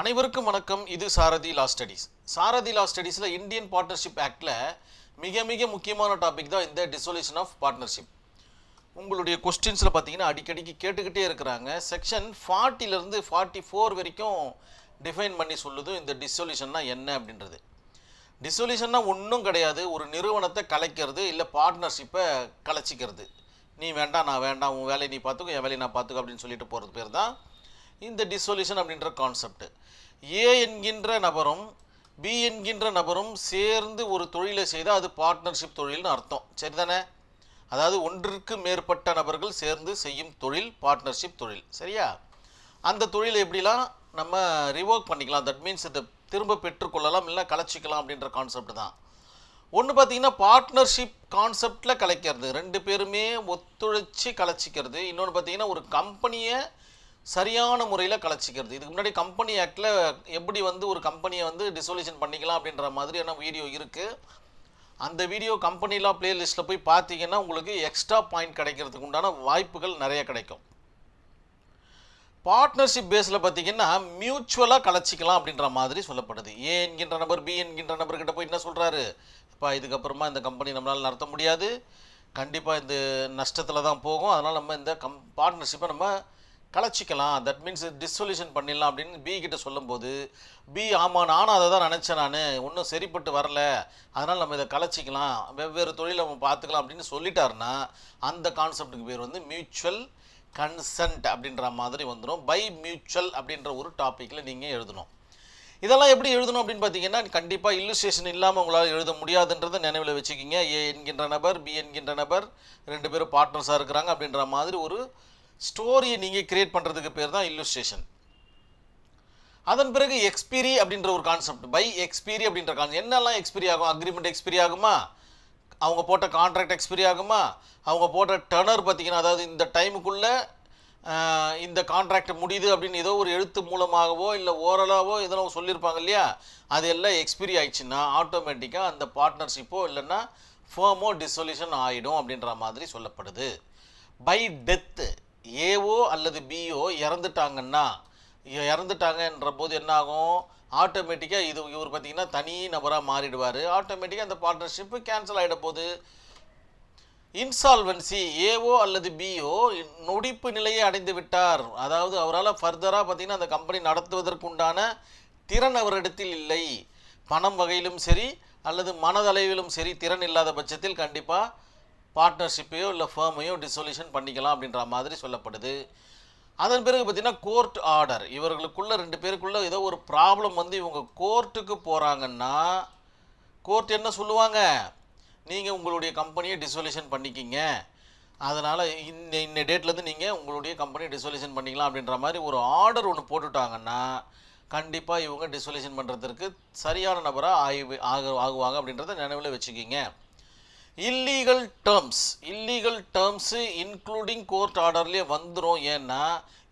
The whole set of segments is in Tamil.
அனைவருக்கும் வணக்கம். இது Sarathi law studies Sarathi law ஸ்டடீஸில் Indian partnership ஆக்டில் மிக மிக முக்கியமான டாபிக் தான் இந்த டிசொல்யூஷன் ஆஃப் பார்ட்னர்ஷிப் உங்களுடைய கொஸ்டின்ஸில் பார்த்தீங்கன்னா அடிக்கடிக்கு கேட்டுக்கிட்டே இருக்கிறாங்க. செக்ஷன் ஃபார்ட்டிலேருந்து ஃபார்ட்டி ஃபோர் வரைக்கும் டிஃபைன் பண்ணி சொல்லுது இந்த டிசொல்யூஷன்னா என்ன அப்படின்றது. டிசொல்யூஷன்னா ஒன்றும் கிடையாது. ஒரு நிறுவனத்தை கலைக்கிறது இல்லை பார்ட்னர்ஷிப்பை கலைச்சிக்கிறது. நீ வேண்டாம் நான் வேண்டாம் உன் வேலையை நீ பார்த்துக்கோ என் வேலையை நான் பார்த்துக்கோ அப்படின்னு சொல்லிட்டு போகிறது பேர் தான் இந்த டிசொல்யூஷன் அப்படின்ற கான்செப்ட் ஏ என்கின்ற நபரும் பி என்கின்ற நபரும் சேர்ந்து ஒரு தொழிலை செய்தால் அது பார்ட்னர்ஷிப் தொழில்னு அர்த்தம். சரிதானே? அதாவது ஒன்றிற்கு மேற்பட்ட நபர்கள் சேர்ந்து செய்யும் தொழில் பார்ட்னர்ஷிப் தொழில். சரியா? அந்த தொழிலை எப்படிலாம் நம்ம ரிவோக் பண்ணிக்கலாம்? தட் மீன்ஸ் இதை திரும்ப பெற்றுக்கொள்ளலாம் இல்லை கலைச்சிக்கலாம் அப்படின்ற கான்செப்ட் தான். ஒன்று பார்த்தீங்கன்னா பார்ட்னர்ஷிப் கான்செப்டில் கலைக்கிறது. ரெண்டு பேருமே ஒத்துழைச்சி கலைச்சிக்கிறது. இன்னொன்று பார்த்தீங்கன்னா ஒரு கம்பெனியை சரியான முறையில் கலைச்சிக்கிறது. இதுக்கு முன்னாடி கம்பெனி ஆக்டில் எப்படி வந்து ஒரு கம்பெனியை வந்து டிசொல்யூஷன் பண்ணிக்கலாம் அப்படின்ற மாதிரியான வீடியோ இருக்குது அந்த வீடியோ கம்பெனிலாம் பிளேலிஸ்ட்டில் போய் பார்த்தீங்கன்னா உங்களுக்கு எக்ஸ்ட்ரா பாயிண்ட் கிடைக்கிறதுக்கு உண்டான வாய்ப்புகள் நிறைய கிடைக்கும். பார்ட்னர்ஷிப் பேஸில் பார்த்தீங்கன்னா மியூச்சுவலாக கலைச்சிக்கலாம் அப்படின்ற மாதிரி சொல்லப்படுது. ஏ என்கின்ற நபர் பி என்கின்ற நபர்கிட்ட போய் என்ன சொல்கிறாரு இப்போ இதுக்கப்புறமா இந்த கம்பெனி நம்மளால் நடத்த முடியாது. கண்டிப்பாக இந்த நஷ்டத்தில் தான் போகும். அதனால் நம்ம இந்த கம் பார்ட்னர்ஷிப்பை நம்ம கலைச்சிக்கலாம். தட் மீன்ஸ் டிஸ்சொல்யூஷன் பண்ணிடலாம் அப்படின்னு பி கிட்ட சொல்லும்போது பி ஆமாம் நானும் அதை தான் நினச்சேன் நான். ஒன்றும் சரிப்பட்டு வரல. அதனால் நம்ம இதை கலைச்சிக்கலாம். வெவ்வேறு தொழிலை நம்ம பார்த்துக்கலாம் அப்படின்னு சொல்லிட்டாருன்னா அந்த கான்செப்டுக்கு பேர் வந்து மியூச்சுவல் கன்சென்ட் அப்படின்ற மாதிரி வந்துடும் பை மியூச்சுவல் அப்படின்ற ஒரு டாப்பிக்கில் நீங்கள் எழுதணும். இதெல்லாம் எப்படி எழுதணும் அப்படின்னு பார்த்தீங்கன்னா கண்டிப்பாக இல்லுஸ்ட்ரேஷன் இல்லாமல் உங்களால் எழுத முடியாதுன்றதை நினைவில் வச்சுக்கிங்க. ஏ என்கின்ற நபர் பி என்கின்ற நபர் ரெண்டு பேரும் பார்ட்னர்ஸாக இருக்கிறாங்க அப்படின்ற மாதிரி ஒரு ஸ்டோரியை நீங்கள் கிரியேட் பண்ணுறதுக்கு பேர் தான் இல்லுஸ்ட்ரேஷன் அதன் பிறகு எக்ஸ்பீரி அப்படின்ற ஒரு கான்செப்ட் பை எக்ஸ்பீரி அப்படின்ற கான்செப்ட் என்னெல்லாம் எக்ஸ்பீரி ஆகும்? அக்ரிமெண்ட் எக்ஸ்பீரி ஆகுமா? அவங்க போட்ட கான்ட்ராக்ட் எக்ஸ்பீரி ஆகுமா? அவங்க போட்ட டர்னர் பார்த்தீங்கன்னா அதாவது இந்த டைமுக்குள்ளே இந்த கான்ட்ராக்ட் முடியுது அப்படின்னு ஏதோ ஒரு எழுத்து மூலமாகவோ இல்லை ஓரலாகவோ இதெல்லாம் சொல்லியிருப்பாங்க இல்லையா? அது எல்லாம் எக்ஸ்பீரி ஆயிடுச்சுன்னா ஆட்டோமேட்டிக்காக அந்த பார்ட்னர்ஷிப்போ இல்லைன்னா ஃபேமோ டிசொல்யூஷன் ஆகிடும் அப்படின்ற மாதிரி சொல்லப்படுது. பை டெத்து ஏஓ அல்லது பிஓ இறந்துட்டாங்கன்னா இறந்துட்டாங்கன்ற போது என்னாகும்? ஆட்டோமேட்டிக்காக இது இவர் பார்த்தீங்கன்னா தனி நபராக மாறிடுவார். ஆட்டோமேட்டிக்காக அந்த பார்ட்னர்ஷிப்பு கேன்சல் ஆகிட போகுது இன்சால்வன்சி ஏஓ அல்லது பிஓ நொடிப்பு நிலையை அடைந்து விட்டார். அதாவது அவரால் ஃபர்தராக பார்த்தீங்கன்னா அந்த கம்பெனி நடத்துவதற்கு உண்டான திறன் அவரிடத்தில் இல்லை. பணம் வகையிலும் சரி அல்லது மனதளவிலும் சரி திறன் இல்லாத பட்சத்தில் கண்டிப்பாக பார்ட்னர்ஷிப்பையோ இல்லை ஃபேமையோ டிசொல்யூஷன் பண்ணிக்கலாம் அப்படின்ற மாதிரி சொல்லப்படுது. அதன் பிறகு பார்த்தீங்கன்னா கோர்ட் ஆர்டர் இவர்களுக்குள்ள ரெண்டு பேருக்குள்ளே ஏதோ ஒரு ப்ராப்ளம் வந்து இவங்க கோர்ட்டுக்கு போகிறாங்கன்னா கோர்ட் என்ன சொல்லுவாங்க? நீங்கள் உங்களுடைய கம்பெனியை டிசொல்யூஷன் பண்ணிக்கிங்க. அதனால் இந்த இந்த டேட்லேருந்து நீங்கள் உங்களுடைய கம்பெனியை டிசொல்யூஷன் பண்ணிக்கலாம் அப்படின்ற மாதிரி ஒரு ஆர்டர் ஒன்று போட்டுட்டாங்கன்னா கண்டிப்பாக இவங்க டிசொல்யூஷன் பண்ணுறதுக்கு சரியான நபராக ஆகி ஆகு ஆகுவாங்க அப்படின்றத நினைவில் வச்சுக்கிங்க. Illegal terms illegal terms including court ஆர்டர்லேயே வந்துடும் ஏன்னா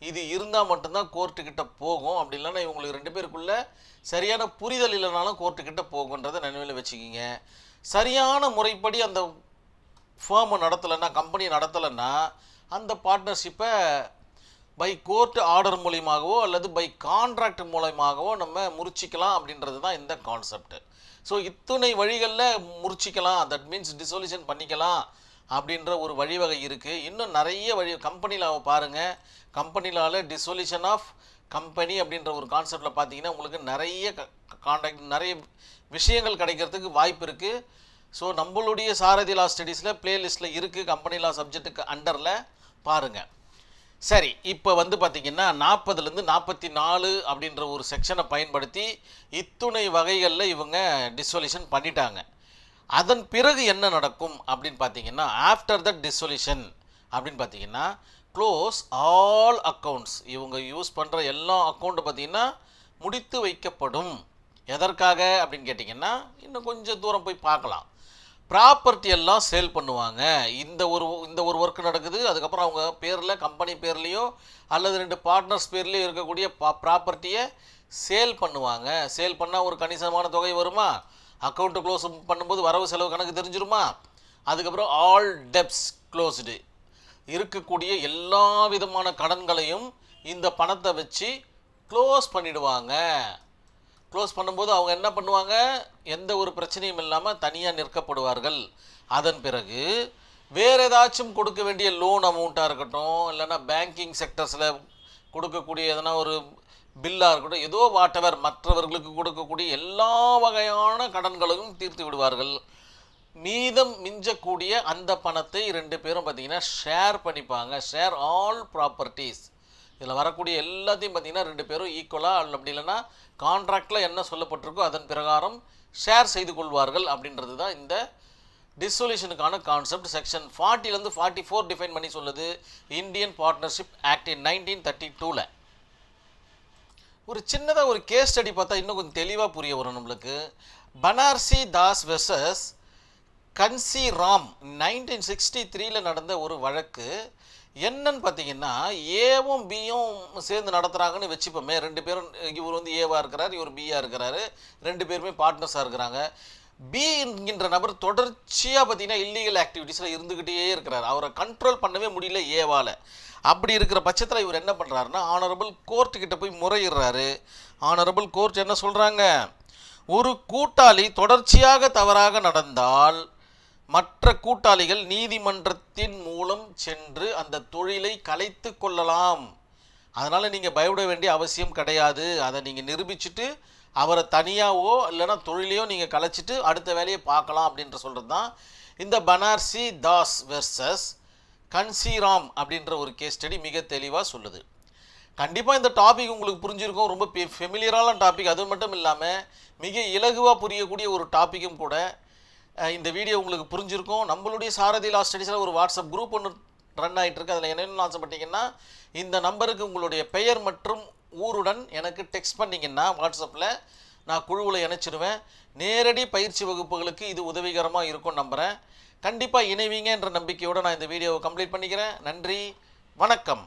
இது இருந்தால் மட்டும்தான் கோர்ட்டுக்கிட்ட போகும். அப்படி இல்லைன்னா இவங்களுக்கு ரெண்டு பேருக்குள்ள சரியான புரிதல் இல்லைனாலும் கோர்ட்டுக்கிட்ட போகுன்றதை நினைவில் வச்சுக்கிங்க. சரியான முறைப்படி அந்த ஃபேமை நடத்தலைன்னா கம்பெனி நடத்தலைன்னா அந்த பார்ட்னர்ஷிப்பை பை கோர்ட் ஆர்டர் மூலியமாகவோ அல்லது பை கான்ட்ராக்ட் மூலயமாகவோ நம்ம முறிச்சிக்கலாம் அப்படின்றது தான் இந்த கான்செப்ட்டு ஸோ இத்துணை வழிகளில் முறிச்சிக்கலாம். தட் மீன்ஸ் டிசொல்யூஷன் பண்ணிக்கலாம் அப்படின்ற ஒரு வழிவகை இருக்குது இன்னும் நிறைய வழி கம்பெனியில் பாருங்கள் கம்பெனிலால் டிசொல்யூஷன் ஆஃப் கம்பெனி அப்படின்ற ஒரு கான்செப்டில் பார்த்தீங்கன்னா உங்களுக்கு நிறைய கான்டாக்ட் நிறைய விஷயங்கள் கிடைக்கிறதுக்கு வாய்ப்பு இருக்குது ஸோ நம்மளுடைய சாரதி லா ஸ்டடீஸில் பிளேலிஸ்ட்டில் இருக்குது கம்பெனி லா சப்ஜெக்ட்டுக்கு அண்டரில் பாருங்கள் சரி இப்போ வந்து பார்த்திங்கன்னா நாற்பதுலேருந்து நாற்பத்தி நாலு அப்படின்ற ஒரு செக்ஷனை பயன்படுத்தி இத்துணை வகைகளில் இவங்க டிசொல்யூஷன் பண்ணிட்டாங்க. அதன் பிறகு என்ன நடக்கும் அப்படின்னு பார்த்தீங்கன்னா ஆஃப்டர் த டிசொல்யூஷன் அப்படின்னு பார்த்தீங்கன்னா க்ளோஸ் ஆல் அக்கௌண்ட்ஸ் இவங்க யூஸ் பண்ணுற எல்லா அக்கௌண்ட்டை பார்த்தீங்கன்னா முடித்து வைக்கப்படும். எதற்காக அப்படின்னு கேட்டிங்கன்னா இன்னும் கொஞ்சம் தூரம் போய் பார்க்கலாம். ப்ராப்பர்ட்டி எல்லாம் சேல் பண்ணுவாங்க. இந்த ஒரு இந்த ஒரு ஒர்க் நடக்குது அதுக்கப்புறம் அவங்க பேரில் கம்பெனி பேர்லேயோ அல்லது ரெண்டு பார்ட்னர்ஸ் பேர்லேயோ இருக்கக்கூடிய பா ப்ராப்பர்ட்டியை சேல் பண்ணுவாங்க. சேல் பண்ணால் ஒரு கணிசமான தொகை வருமா? அக்கௌண்ட்டு க்ளோஸ் பண்ணும்போது வரவு செலவு கணக்கு தெரிஞ்சிருமா? அதுக்கப்புறம் ஆல் டெப்ஸ் க்ளோஸ்டு இருக்கக்கூடிய எல்லா விதமான கடன்களையும் இந்த பணத்தை வச்சு க்ளோஸ் பண்ணிடுவாங்க. க்ளோஸ் பண்ணும்போது அவங்க என்ன பண்ணுவாங்க? எந்த ஒரு பிரச்சனையும் இல்லாமல் தனியாக நிற்கப்படுவார்கள். அதன் பிறகு வேறு ஏதாச்சும் கொடுக்க வேண்டிய லோன் அமௌண்ட்டாக இருக்கட்டும் இல்லைன்னா பேங்கிங் செக்டர்ஸில் கொடுக்கக்கூடிய எதனா ஒரு பில்லாக இருக்கட்டும் ஏதோ வாட்டவர் மற்றவர்களுக்கு கொடுக்கக்கூடிய எல்லா வகையான கடன்களையும் தீர்த்து விடுவார்கள். மீதம் மிஞ்சக்கூடிய அந்த பணத்தை ரெண்டு பேரும் பார்த்திங்கன்னா ஷேர் பண்ணிப்பாங்க. ஷேர் ஆல் ப்ராப்பர்ட்டிஸ் இதில் வரக்கூடிய எல்லாத்தையும் பார்த்தீங்கன்னா ரெண்டு பேரும் ஈக்குவலாக அல்ல அப்படி இல்லைன்னா கான்ட்ராக்டில் என்ன சொல்லப்பட்டிருக்கோ அதன் பிரகாரம் ஷேர் செய்து கொள்வார்கள் அப்படின்றது தான் இந்த டிசொல்யூஷனுக்கான கான்செப்ட் செக்ஷன் ஃபார்ட்டிலேருந்து ஃபார்ட்டி ஃபோர் டிஃபைன் பண்ணி சொல்லுது Indian partnership act in nineteen thirty டூவில் ஒரு சின்னதாக ஒரு கேஸ் ஸ்டடி பார்த்தா இன்னும் கொஞ்சம் தெளிவாக புரிய வரும் நம்மளுக்கு. Banarsi Das versus Kanshi Ram nineteen sixty த்ரீயில் நடந்த ஒரு வழக்கு என்னன்னு பார்த்தீங்கன்னா ஏவும் பியும் சேர்ந்து நடத்துகிறாங்கன்னு வச்சுப்போமே. ரெண்டு பேரும் இவர் வந்து ஏவாக இருக்கிறார் இவர் பியாக இருக்கிறாரு. ரெண்டு பேருமே பார்ட்னர்ஸாக இருக்கிறாங்க. பி என்கின்ற நபர் தொடர்ச்சியாக பார்த்தீங்கன்னா இல்லீகல் ஆக்டிவிட்டீஸில் இருந்துக்கிட்டே இருக்கிறார். அவரை கண்ட்ரோல் பண்ணவே முடியல ஏவால். அப்படி இருக்கிற பட்சத்தில் இவர் என்ன பண்ணுறாருன்னா ஆனரபிள் கோர்ட்டுக்கிட்ட போய் முறையிடுறாரு. ஆனரபிள் கோர்ட் என்ன சொல்கிறாங்க ஒரு கூட்டாளி தொடர்ச்சியாக தவறாக நடந்தால் மற்ற கூட்டாளிகள் நீதிமன்றத்தின் மூலம் சென்று அந்த தொழிலை கலைத்து கொள்ளலாம். அதனால் நீங்கள் பயப்பட வேண்டிய அவசியம் கிடையாது. அதை நீங்கள் நிரூபிச்சுட்டு அவரை தனியாகவோ இல்லைன்னா தொழிலையோ நீங்கள் கலைச்சிட்டு அடுத்த வேலையை பார்க்கலாம் அப்படின்ற சொல்கிறது தான் இந்த பனார்சி தாஸ் வெர்சஸ் கன்சிராம் அப்படின்ற ஒரு கேஸ் ஸ்டடி மிக தெளிவாக சொல்லுது. கண்டிப்பாக இந்த டாபிக் உங்களுக்கு புரிஞ்சிருக்கும். ரொம்ப ஃபெமிலியரான டாபிக் அது மட்டும் இல்லாமல் மிக இலகுவாக புரியக்கூடிய ஒரு டாப்பிக்கும் கூட இந்த வீடியோ உங்களுக்கு புரிஞ்சிருக்கும். நம்மளுடைய சாரதி லா ஸ்டடீஸில் ஒரு வாட்ஸ்அப் குரூப் ஒன்று ரன் ஆகிட்டுருக்கு அதில் என்னென்னு ஆசைப்பட்டீங்கன்னா இந்த நம்பருக்கு உங்களுடைய பெயர் மற்றும் ஊருடன் எனக்கு டெக்ஸ்ட் பண்ணிங்கன்னா வாட்ஸ்அப்பில் நான் குழுவில் இணைச்சிடுவேன் நேரடி பயிற்சி வகுப்புகளுக்கு இது உதவிகரமாக இருக்கும் நம்புகிறேன் கண்டிப்பாக இணைவீங்க என்ற நம்பிக்கையோடு நான் இந்த வீடியோவை கம்ப்ளீட் பண்ணிக்கிறேன். நன்றி. வணக்கம்.